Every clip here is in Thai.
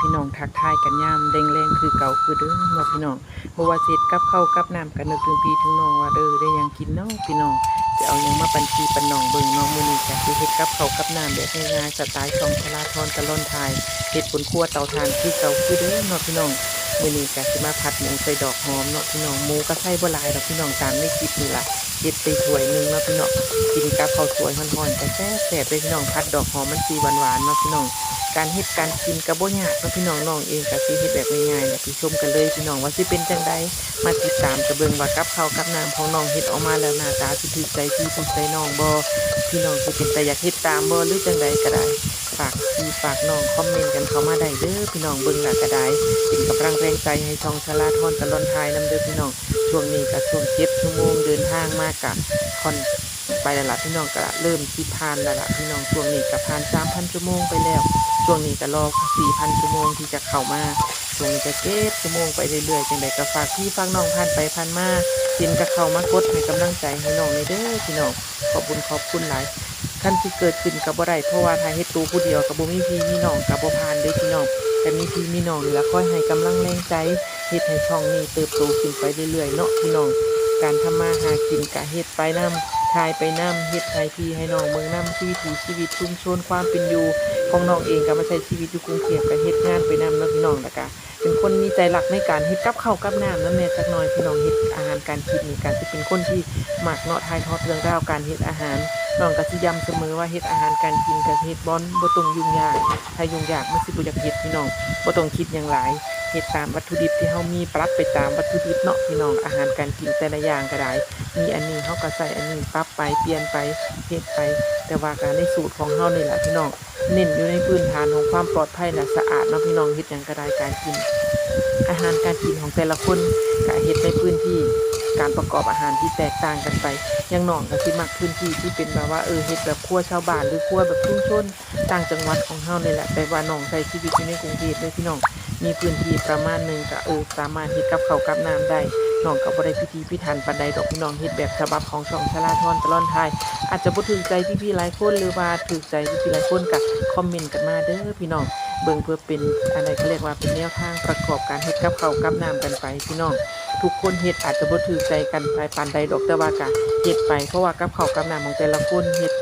พี่น้องทักทายกันยามแดงๆคือเก่าคือเด้อเนาะพี่น้องบวสิเฮ็ดกับเข้ากับน้ำกันนึกถึงพี่ถึงน้องว่าเด้อได้ยังกินเนาะพี่น้องจะเอายังมาปันพีปันน้องเบิ่งเนาะมื้อนี้ก็สิเฮ็ดกับเข้ากับน้ำแบบง่ายๆสไตล์ช่องชลาทรตะล่อนทายเฮ็ดบนครัวเตาถ่านคือเก่าคือเด้อเนาะพี่น้องมือนี้ก็สิมาผัดหมูใส่ดอกหอมเนาะพี่น้องหมูก็ใส่บ่หลายดอกพี่น้องตามในคลิปนี่ล่ะ เฮ็ดไปถ้วยหนึ่งเนาะพี่น้องกินกับข้าวสวยฮอนๆแต่แซ่บๆเลยพี่น้องผัดดอกหอมมันสิหวานๆเนาะพี่น้องการเฮ็ดการกินกับบ่ยากเนาะพี่น้องน้องเองก็สิเฮ็ดแบบง่ายๆแหละพี่ชมกันเลยพี่น้องว่าสิเป็นจังใดมาติดตามกับเบิงว่ากับข้าวกับน้ำของน้องเฮ็ดออกมาแล้วหน้าตาสิถูกใจพี่ถูกใจน้องบ่พี่น้องสิเป็นแต่อยากเฮ็ดตามบ่หรือจังใดก็ได้ ฝากพี่ฝากน้องคอมเมนต์กันเข้ามาได้เด้อพี่น้องเบิ่งและก็ไดเป็นกำลังแรงใจให้ช่องชลาทรตะลอนทายนํเด้อพี่น้องช่วงนี้ก็ช่วง7ชั่วโมงเดินทางมากกะค่อนไปแล้วล่ะพี่น้องก็เริ่มสิผ่านแล้วล่ะพี่น้องช่วงนี้ก็ผ่าน3,000ชั่วโมงไปแล้วช่วงนี้ก็รอ4,000ชั่วโมงที่จะเข้ามาช่วงนี้จะเก็บชั่วโมงไปเรื่อยๆจังใดก็ฝากพี่ฝากน้องผ่านไปผ่านมาเห็นก็เข้ามากดให้กำลังใจให้น้องในเด้อพี่น้องขอบคุณขอบคุณหลาย ขั้นที่เกิดขึ้นกับบ่ได้เพราะว่าทายเฮ็ดตูผู้เดียวกับบ่มีพี่มีน้องกับบ่ผ่านเด้อพี่น้องแต่มีพี่มีน้องนี่ละค่อยให้กำลังแรงใจเฮ็ดให้ช่องนี้เติบโตขึ้นไปเรื่อยๆเนาะพี่น้องการทำมาหากินกะเฮ็ดไปนํ ทายไปนํเฮ็ดให้พี่ให้น้องเมืองนํชีวิตชีวิตชุมชนความเป็นอยู่ของน้องเองก็มาใช้ชีวิตอยู่กรุงเทพก็เฮ็ดงานไปนำเนาะพี่น้องแล้วก็เป็นคนมีใจรักในการเฮ็ดกับข้าวกับน้ำนั่นแหละจักหน่อยพี่น้องเฮ็ดอาหารการกินนี่การสิเป็นคนที่มักเนาะทายทอดเรื่องราวการเฮ็ดอาหารน้องก็สิย้ำเสมอว่าเฮ็ดอาหารการกินกับเฮ็ดบ่บ่ต้องยุ่งยากถ้ายุ่งยากมันสิบ่อยากเฮ็ดพี่น้องบ่ต้องคิดหยังหลาย เฮ็ดตามวัตถุดิบที่เฮามีปรับไปตามวัตถุดิบเนาะพี่น้องอาหารการกินแต่ละอย่างก็ได้ มีอันนี้เฮาก็ใส่อันนี้ปรับไปเปลี่ยนไปเฮ็ดไป แต่ว่าการในสูตรของเฮานี่แหละพี่น้องเน้นอยู่ในพื้นฐานของความปลอดภัยและสะอาดเนาะพี่น้องเฮ็ดหยังก็ได้การกิน อาหารการกินของแต่ละคนก็เฮ็ดในพื้นที่การประกอบอาหารที่แตกต่างกันไป อยังน้องก็สิมักพื้นที่ที่เป็นแบบว่าเออเฮ็ดแบบครัวชาวบ้านหรือครัวแบบชุมชนต่างจังหวัดของเฮานี่แหละแต่ว่าน้องใช้ชีวิตอยู่ในกรุงเทพเลยพี่น้อง มีพื้นที่ประมาณหนึ่งก็เออสามารถเฮ็ดกับข้ากับน้ำได้น้องก็บ่ได้พิธีพิถันปานใดดอกพี่น้องเฮ็ดแบบฉบับของช่องชลาทรตลอดไทย อาจจะบ่ถูกใจพี่ๆหลายคนหรือว่าถูกใจพี่ๆหลายคนก็คอมเมนต์กันมาเด้อพี่น้องเบิ่งเพื่อเป็นอะไรเขาเรียกว่าเป็นแนวทางประกอบการเฮ็ดกับข้ากับน้ำกันไปพี่น้องทุกคนเฮ็ดอาจจะบ่ถูกใจกันไปปานใดดอกแต่ว่าก็เฮ็ดไปเพราะว่ากับข้ากับน้ำของแต่ละคนเฮ็ด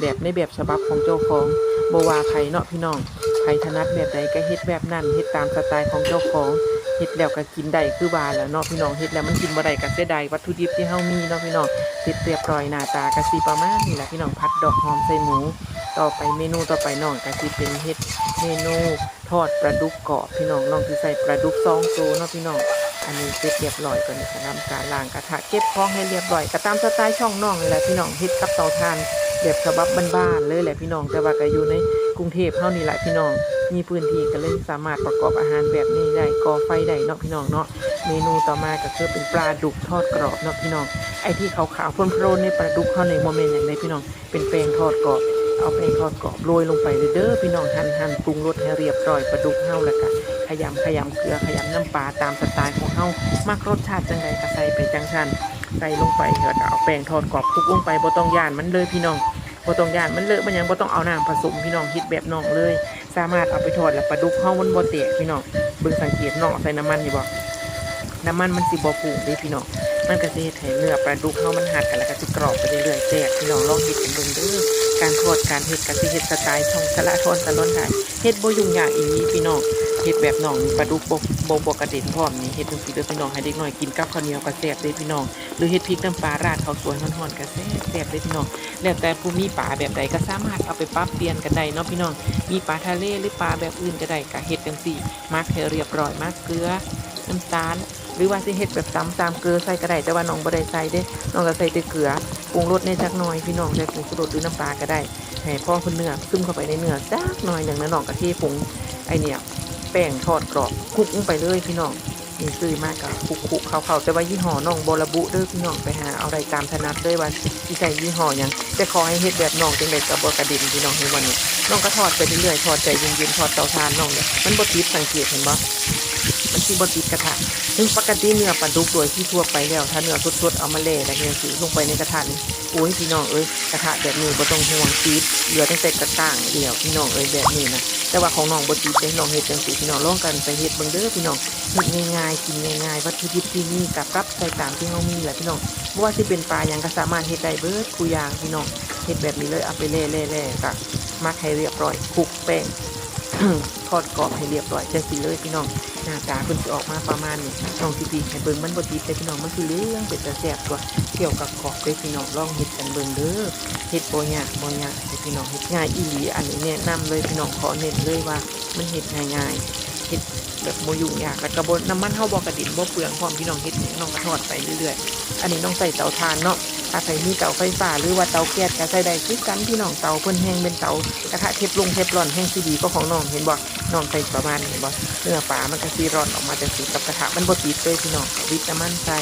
แบบในแบบฉบับของเจ้าของบ่ว่าไผเนาะพี่น้อง ไผถนัดแบบใดก็เฮ็ดแบบนั้นเฮ็ดตามสไตล์ของเจ้าของเฮ็ดแล้วก็กินได้คือว่าแล้วเนาะพี่น้องเฮ็ดแล้วมันกินบ่ได้ก็เสียดายวัตถุดิบที่เฮามีเนาะพี่น้องเสร็จเรียบร้อยหน้าตากะสิประมาณนี้แหละพี่น้องพัดดอกหอมใส่หมูต่อไปเมนูต่อไปน้องกะสิเป็นเฮ็ดเมนูทอดปลาดุกกรอบพี่น้องน้องสิใส่ปลาดุกสองตัวเนาะพี่น้องอันนี้เสร็จเรียบร้อยก่อนนะคะทำการล้างกระทะเก็บของให้เรียบร้อยก็ตามสไตล์ช่องน้องนี่แหละพี่น้องเฮ็ดกับเตาถ่าน แบบฉบับบ้านๆเลยแหละพี่น้อง แต่ว่าก็อยู่ในกรุงเทพเฮานี่แหละพี่น้อง มีพื้นที่ก็เลยสามารถประกอบอาหารแบบนี้ได้ก่อไฟได้เนาะพี่น้องเนาะ เมนูต่อมาก็คือเป็นปลาดุกทอดกรอบเนาะพี่น้อง ไอ้ที่ขาวๆโพลนๆในปลาดุกเข้าในโมเมนต์อย่างไรพี่น้อง เป็นแป้งทอดกรอบ เอาแป้งทอดกรอบโรยลงไปเด้อพี่น้องหั่นหั่นปรุงรสให้เรียบร้อยปลาดุกเฮาแล้วก็ขยำขยำเกลือขยำน้ำปลาตามสไตล์ของเฮามักรสชาติจังใดก็ใส่ไปจังชัน ใส่ลงไปแล้วก็เอาแป้งทอดกรอบคลุกลงไปบ่ต้องย่านมันเลยพี่น้องบ่ต้องย่านมันเลอะมันยังบ่ต้องเอาน้ำผสมพี่น้องคิดแบบน้องเลย สามารถเอาไปทอดแล้วปลาดุกเฮามันบ่เตะพี่น้องเบิ่งสังเกตน้องใส่น้ำมันอยู่บ่น้ำมันมันสิบ่ฟูเด้พี่น้อง มันก็สิเฮ็ดให้เนื้อปลาดุกเฮามันหักกันแล้วก็สิกรอบไปเรื่อยๆแซ่บพี่น้องลองเฮ็ดกันเบิ่งเด้อการทอดการเฮ็ดก็สิเฮ็ดสไตล์ช่องสละทอนตะล้นได้เฮ็ดบ่ยุ่งยากอีหลีพี่น้องเฮ็ดแบบน้องปลาดุกบ่บ่บ่กระเด็นพร้อมนี่เฮ็ดจังซี่เด้อพี่น้องให้เด็กน้อยกินกับข้าวเหนียวก็แซ่บเด้พี่น้องหรือเฮ็ดพริกน้ำปลาราดข้าวสวยฮ้อนๆก็แซ่บแซ่บเด้พี่น้องแล้วแต่ผู้มีปลาแบบใดก็สามารถเอาไปปรับเปลี่ยนกันได้เนาะพี่น้องมีปลาทะเลหรือปลาแบบอื่นก็ได้ก็เฮ็ดจังซี่มักให้เรียบร้อยมักเกลือน้ำตาล รือว่าสิเฮ็ดแบบซ้ำตามเกลือใส่ก็ได้แต่ว่าน้องบ่ได้ใส่เด้น้องก็ใส่แต่เกลือปรุงรสในจักหน่อยพี่น้องใส่ผงชูรสหรือน้ำปลาก็ได้ให้พ่อเพิ่นเนื้อซึมเข้าไปในเนื้อจักหน่อยหนึ่งแล้วน้องก็เทผงไอเนี่ยแป้งทอดกรอบคลุกลงไปเลยพี่น้องนี่ซื้อมากกับคุกคุกเขาเขาแต่ว่ายี่ห้อน้องบระบุเด้อพี่น้องไปหาเอาอะไรตามถนัดเลยว่าสิใส่ยี่ห้อยังแต่ขอให้เฮ็ดแบบน้องจังได๋ก็บ่กระเด็นพี่น้องในวันนี้น้องก็ทอดไปเรื่อยๆทอดใจเย็นๆทอดเตาถ่านน้องเนี่ยมันบ่ติดสังเกตเห็นบ่ มันสิบ่ติดกระทะซึ่งปกติเนื้อปลาดุกโดยที่ทั่วไปแล้ว ถ้าเนื้อสดๆเอามาเล่แล้วเนี่ยสิลงไปในกระทะนี่โอ้ยพี่น้องเอ้ยกระทะแบบนี้บ่ต้องห่วงติดเหลือตั้งแต่กระต่างเดียวพี่น้องเอ้ยแบบนี้นะแต่ว่าของน้องบ่ติดเด้น้องเฮ็ดจังซี่พี่น้องลองกันไปเฮ็ดเบิ่งเด้อพี่น้องเฮ็ดง่ายๆกินง่ายๆวัตถุดิบที่มีกับรับใส่ตามที่เฮามีแหละพี่น้องบ่ว่าสิเป็นปลาหยังก็สามารถเฮ็ดได้เบิดทุกอย่างพี่น้องเฮ็ดแบบนี้เลยเอาไปเล่ๆๆก็มักให้เรียบร้อยคลุกแป้งทอดกรอบให้เรียบร้อยจังสิเลยพี่น้อง หน้าตาเพิ่นสิออกมาประมาณนี้น้องสิปีให้เบิ่งมันบ่ติดแต่พี่น้องมันสิเหลืองเป็นตาแซ่บตัวเกี่ยวกับกรอบเด้พี่น้องลองเฮ็ดกันเบิ่งเด้อเฮ็ดบ่ยากบ่ยากพี่น้องเฮ็ดง่ายอีหลีอันนี้แนะนำเลยพี่น้องขอเน้นเลยว่ามันเฮ็ดง่ายๆเฮ็ดแบบบ่ยุ่งยากแล้วก็บ่น้ำมันเฮาบ่กระดิ่นบ่เปลืองพร้อมพี่น้องเฮ็ดน้องก็ทอดไปเรื่อยๆ อันนี้น้องใส่เตาถ่านเนาะถ้าใครมีเตาไฟฟ้าหรือว่าเตาแก๊สก็ใส่ได้คือกันพี่น้องเตาเพิ่นแห้งเป็นเตา กระทะเทฟลงเทฟลอนแห้งสิดีก็ของน้องเห็นบ่ น้องใส่ประมาณนี้บ่เนื้อปลามันก็ซีร้อนออกมาจากสีกับกระทะมันบ่ติดเลยพี่น้องวิตามันใส่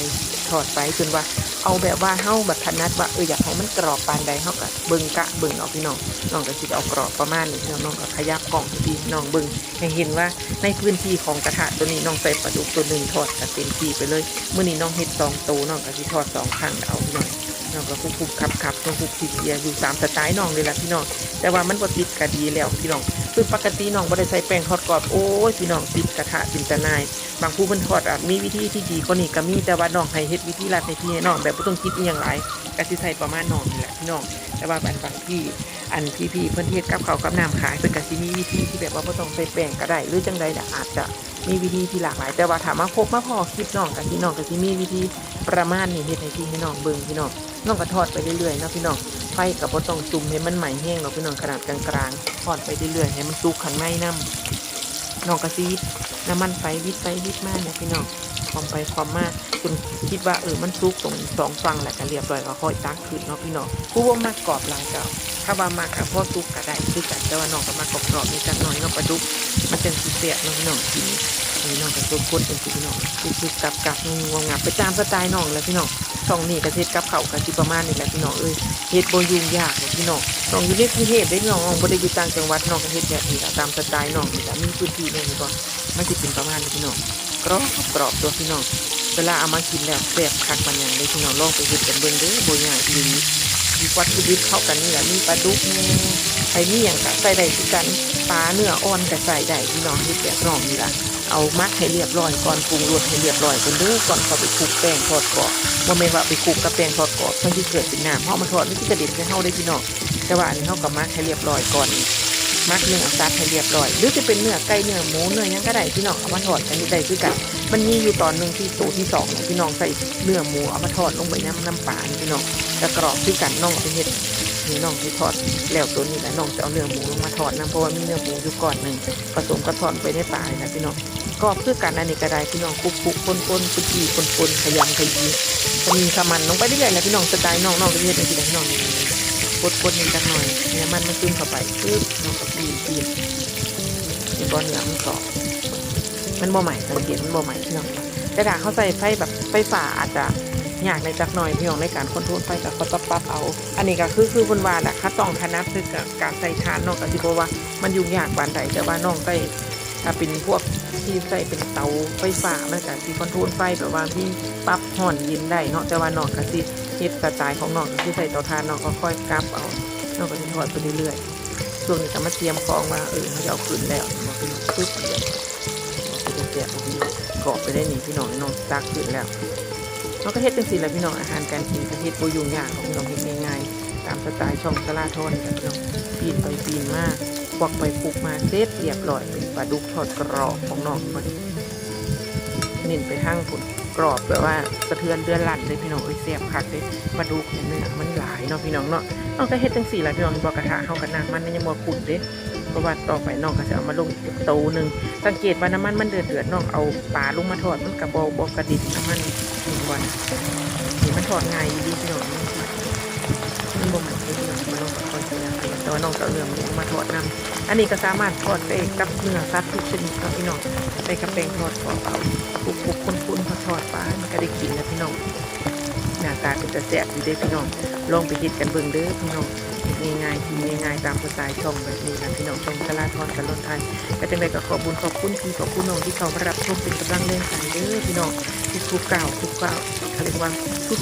ทอดไปจนว่า เอาแบบว่าเฮาแบบถนัดว่าเอออยากให้มันกรอบปานใดเฮาก็เบิ่งกะเบิ่งเอาพี่น้องน้องก็สิเอากรอบประมาณนี้พี่น้องน้องก็ขยับกล่องให้พี่น้องเบิ่งให้เห็นว่าในพื้นที่ของกระทะตัวนี้น้องใส่ปลาดุกตัวหนึ่งทอดก็เต็มที่ไปเลยเมื้อนี้น้องเฮ็ดสองตัวน้องก็สิทอดสองครั้งเอาพี่น้อง น้องก็คุกๆคับๆน้องคุกขี้เกียจอยู่สามสไตล์น้องเลยล่ะพี่น้อง แต่ว่ามันบ่ติดก็ดีแล้วพี่น้องคือปกติน้องบ่ได้ใส่แป้งทอดกรอบโอ้ยพี่น้องติดกระทะเป็นตะนาย บางผู้เพิ่นทอดอาจมีวิธีที่ดีกว่านี้ก็มีแต่ว่าน้องให้เฮ็ดวิธีลัดในที่น้องแบบบ่ต้องคิดอีหยังหลายก็สิใส่ประมาณน้องนี่แหละพี่น้อง แต่ว่าอันบางที่อันพี่ๆเพิ่นเฮ็ดกับข้ากับน้ำขายเพิ่นก็สิมีวิธีที่แบบว่าบ่ต้องใส่แป้งก็ได้หรือจังใดน่ะอาจจะ มีวิธีที่หลากหลาย แต่ว่าถามมาพบมาพอคลิปน้องกับพี่น้องก็สิมีวิธีประมาณนี้เฮ็ดให้พี่ให้น้องเบิ่งพี่น้องน้องก็ทอดไปเรื่อยๆนะพี่น้องไฟกับบ่ต้องจุ่มให้มันใหม่แห้งหรอกพี่น้องขนาดกลางๆทอดไปเรื่อยๆให้มันสุกข้างในน้ำน้องกระซีดน้ำมันไฟวิดไปวิดมาเนี่ยพี่น้องความไปความมาจนคิดว่าเออมันสุกตรงสองฝั่งแหละก็เรียบร้อยก็ค่อยตักขึ้นเนาะพี่น้องผู้ว่ามากกรอบหลายก็ ถ้าว่ามากกับพ่อสุกก็ได้คือกันแต่ว่าน้องก็มากรอบๆนี่จักหน่อยเนาะปลาดุกมันจังสิเสียนาะพี่น้องกินนี่น้องก็สุกคนเป็นสิพี่น้องสุกๆกับๆงวงๆไปตามสไตล์น้องแหล้วพี่น้องช่องนี้ก็เฮ็ดกับเขาวก็สิประมาณนี้แหละพี่น้องเอ้ยเฮ็ดบ่ยุ่งยากเลยพี่น้องน้องอยู่ในกรุงเทพได้น้องน้องบ่ได้อยู่ต่างจังหวัดน้องก็เฮ็ดแบบนี้ละตามสไตล์น้องนี่ละมีพื้นที่แนี่นี่บ่มันสิเป็นประมาณนี้พี่น้องกรอบกรอบตัวพี่น้องเวลาเอามากินแล้วแซ่บคักปานยังเลยพี่น้องลองไปเฮ็ดกันเบิ่งเด้อบ่ยากอีหลี วัตถุดิบเข้ากันนี่แหละมีปลาดุกแหน่ไอ้นี่หยังกะใส่ได้คือกันปลาเนื้ออ่อนกะใส่ได้พี่น้องเฮ็ดแบบน้องนี่แหละเอามัดให้เรียบร้อยก่อนปรุงรสให้เรียบร้อยกันเด้อก่อนเขาไปคลุกแป้งทอดกรอบว่าไม่ว่าไปคลุกกับแป้งทอดกรอบมันที่เกิดเป็นน้ำเพราะมันทอดไม่ที่กระเด็นใส่เข้าได้พี่น้องแต่ว่าอันนี้เข้ากับมัดให้เรียบร้อยก่อน มักเนื้อซัดให้เรียบร้อย หรือจะเป็นเนื้อไก่เนื้อหมูเนื้อยังก็ได้พี่น้องเอามาทอดกันนี่ได้คือกัน มันมีอยู่ตอนหนึ่งที่ตัวที่สองพี่น้องใส่เนื้อหมูเอามาทอดลงไปน้ำน้ำปลาพี่น้องแล้วกรอบคือกันน้องเอาไปเฮ็ดนี่น้องที่ทอดแล้วตัวนี้แหละน้องจะเอาเนื้อหมูลงมาทอดนะเพราะว่ามีเนื้อหมูอยู่ก่อนหนึ่งผสมกับทอดไปในปลานะพี่น้องกรอบคือกันอันนี้ก็ได้พี่น้องคลุกคุกคนคนคุกกี้คนคนขยำขยี้จะมีขมันลงไปเรื่อยๆแล้วพี่น้องสไตล์น้องน้องจะเฮ็ดจังซี่แหละพี่น้อง กดกดนิดจักหน่อยเนี่ยมันมันซึมเข้าไปปึ๊บน้องก็ปีนปีนเป็นก้อนเนื้อมันกรอบมันบ่ใหม่สังเกตมันบ่ใหม่พี่น้องแต่ถ้าเขาใส่ไฟแบบไฟฟ้าอาจจะยากในจักหน่อยพี่น้องในการคอนโทรลไฟกับก็ต้องปรับเอา อันนี้ก็คือคือคนวาแหละคัดต้องคณะคือกับการใส่ทานนองก็สิบ่ว่ามันยุ่งยากปานใดแต่ว่าน้องใส่ถ้าเป็นพวกที่ใส่เป็นเตาไฟฟ้ามันก็สิคอนโทรลไฟแบบว่าที่ปรับห่อนเย็นได้เนาะแต่ว่าน้องก็สิ เฮ็ดสไตล์ของน้องก็คือใส่เตาถ่านน้องก็ค่อยกลับเอาน้องก็สิทอดไปเรื่อยๆช่วงนี้ก็มาเตรียมของว่าเออเขาจะเอาขึ้นแล้วมาขึ้นปึ๊บเดียวมันจะแกะออกดีกรอบไปได้หนีพี่น้องน้องตักขึ้นแล้วน้องก็เฮ็ดจังซี่แหละพี่น้องอาหารการกินก็เฮ็ดบ่ยุ่งยากของพี่น้องเฮ็ดง่ายๆตามสไตล์ช่องสลาทอนกับพี่น้องปีนไปปีนมาควักไปปลุกมาเสร็จเรียบร้อยเป็นปลาดุกทอดกรอบของน้องพอดีเน้นไปทางผล กรอบแบบว่าสะเทือนเดือนลั่นเลยพี่น้องเอ้ยเสียบคักเลยมาดูเนี่ยเนื้อมันหลายเนาะพี่น้องเนาะน้องก็เฮ็ดจังสี่ละพี่น้องบอกกระทะเข้ากันน้ำมันยังบ่ขุ่นเด้เพราะว่าต่อไปน้องก็จะเอามาลงอีกโตหนึ่งสังเกตว่าน้ำมันมันเดือดเดือดน้องเอาปลาลงมาทอดมันกับบบอกระดิษน้ำมันหนึ่งวันนี่มันทอดง่ายดีพี่น้องมันบ่มันเลยพี่น้องมันลงกับคอยเสียแต่ว่าน้องก็เอาเนื้อหมูมาทอดน้ำอันนี้ก็สามารถทอดไปกับเนื้อสัตว์ทุกชนิดนะพี่น้องใส่กระเปงทอดกรอบเอาปุกปุกคุ้นคุ้น ทอดปลามันก็ได้กินนะพี่น้องหน้าตาเป็นจะแสบอยู่เด้พี่น้องลองไปเห็ดกันเบิ่งเด้อพี่น้อง ง่ายๆกินง่ายๆตามสไตล์ช่องแบบนี้นะพี่น้องช่องตลาทอนกันรถไทยก็จังไดก็ขอบุญขอบคุณพี่ขอบคุณน้องที่เขามารับชมเป็นกำลังแรงใจเด้อพี่น้องทุกๆก้าทุกก้าวเขาเรียกว่า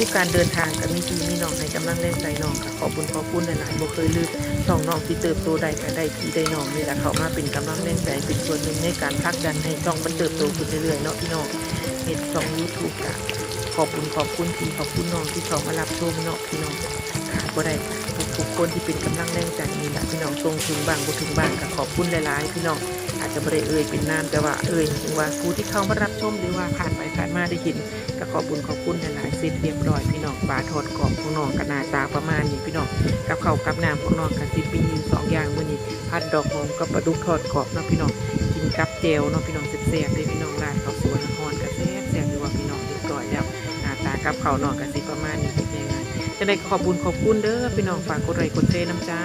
ทุกๆการเดินทางกับมีพี่มีน้องให้กำลังแรงใจน้องค่ะขอบุญขอบคุณหลายๆบ่เคยลืมช่องน้องที่เติบโตได้ก็ได้พี่ได้น้องนี่แหละเขามาเป็นกำลังแรงใจเป็นส่วนหนึ่งในการผลักดันให้ช่องมันเติบโตขึ้นเรื่อยๆเนาะพี่น้องเฮ็ดช่อง YouTube กะ ขอบคุณขอบคุณพี่ขอบคุณน้องที่เขามารับชมเนาะพี่น้องขาดบ่ได้ทุกทุกคนที่เป็นกำลังแรงใจนี่แหละพี่น้องทรงถึงบ้างบ่ถึงบ้างก็ขอบคุณหลายๆ พี่น้องอาจจะบ่ได้เอ่ยเป็นนามแต่ว่าเอ่ยถึงว่าผู้ที่เข้ามารับชมหรือว่าผ่านไปผ่านมาได้เห็นก็ขอบคุณขอบคุณหลายๆเสร็จเรียบร้อยพี่น้องปลาทอดกรอบของน้องก็หน้าตาประมาณนี้พี่น้องกับเขากับน้ำของน้องก็สิมีอยู่สองอย่างมื้อนี้ผัดดอกหอมกับปลาดุกทอดกรอบเนาะพี่น้องกินกับเจลเนาะพี่น้องแซ่บๆเลยพี่น้องร้านข้า กับเขาวนอกกันสิประมาณนี้เป็นยังไงจะได้ขอบุญขอบคุณเด้อพี่น้องฝากกดไลค์กดแชร์น้ำจ้า